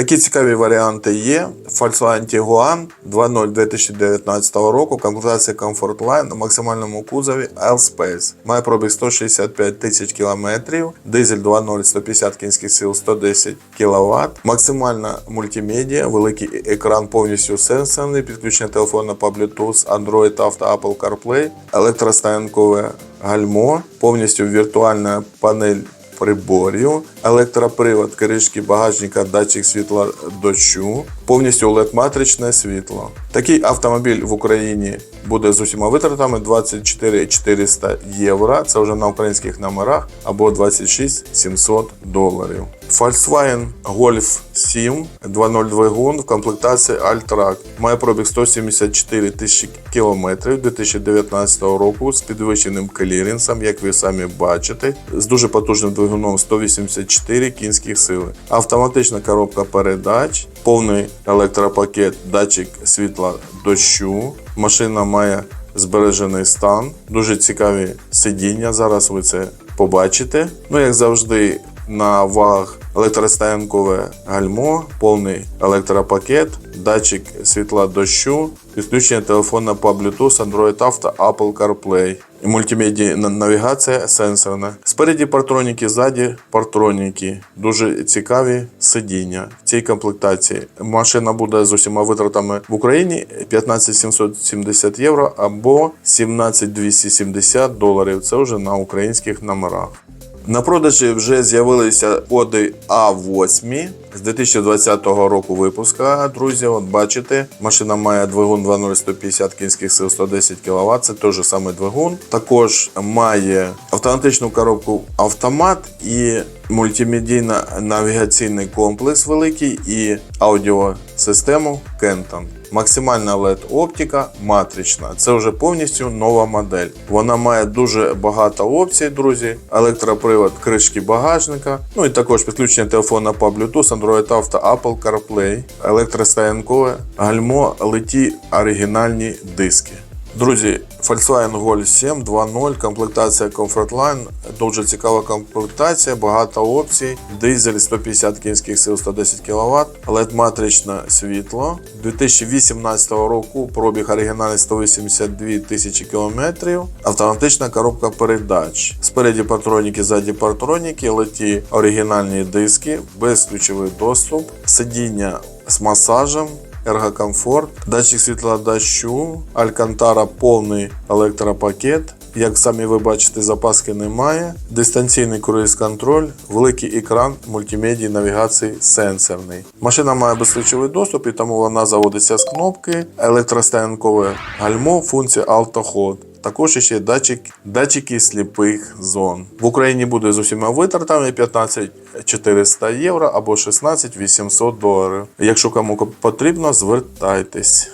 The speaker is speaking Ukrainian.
Такі цікаві варіанти є. Volkswagen Tiguan 2.0 2019 року, комплектація Comfortline на максимальному кузові L-Space. Має пробіг 165 тисяч кілометрів, дизель 2.0 150 кінських сил 110 кВт, максимальна мультимедіа, великий екран повністю сенсорний, підключення телефону по Bluetooth, Android Auto, Apple CarPlay, електростоянкове гальмо, повністю віртуальна панель приборів, електропривод кришки багажника, датчик світла дощу, повністю LED-матричне світло. Такий автомобіль в Україні буде з усіма витратами 24 400 євро. Це вже на українських номерах або 26 700 доларів. Volkswagen Golf 7 2.0 двигун в комплектації Alltrack. Має пробіг 174 тисячі кілометрів 2019 року з підвищеним кліренсом, як ви самі бачите, з дуже потужним двигуном 184 кінських сили. Автоматична коробка передач, повний електропакет, датчик світла дощу. Машина має збережений стан, дуже цікаві сидіння. Зараз ви це побачите. Ну, як завжди, на вагах електростоянкове гальмо, повний електропакет, датчик світла дощу, підключення телефона по Bluetooth, Android Auto, Apple CarPlay. І мультимедіа на- навігація сенсорна. Спереді партроніки, ззаді партроніки. Дуже цікаві сидіння в цій комплектації. Машина буде з усіма витратами в Україні 15 770 євро або 17 270 доларів. Це вже на українських номерах. На продажі вже з'явилися Оди А8 з 2020 року випуска. Друзі, от бачите, машина має двигун 2.0 150 кінських сил 110 кВт. Це той же самий двигун. Також має автоматичну коробку автомат і мультимедійно навігаційний комплекс великий і аудіосистему Kenton. Максимальна LED оптика матрична. Це вже повністю нова модель. Вона має дуже багато опцій, друзі. Електропривод кришки багажника. Ну і також підключення телефона по Bluetooth, Android Auto, Apple CarPlay, електростаянкове, гальмо, леті оригінальні диски. Друзі, Volkswagen Golf 7 2.0, комплектація Comfortline, дуже цікава комплектація, багато опцій, дизель 150 кінських сил 110 кВт, LED-матричне світло. 2018 року пробіг оригінальний 182 тисячі кілометрів, автоматична коробка передач. Спереді партроніки, ззаді партроніки, леті оригінальні диски, безключовий доступ, сидіння з масажем, ергокомфорт, датчик світла дощу, Алькантара повний електропакет. Як самі ви бачите, запаски немає. Дистанційний круїз-контроль, великий екран мультимедії навігації сенсорний. Машина має безключовий доступ, і тому вона заводиться з кнопки, електростоянкове гальмо, функція автоход. Також ще датчик, датчики сліпих зон. В Україні буде з усіма витратами 15 400 євро або 16 800 доларів. Якщо кому потрібно, звертайтесь.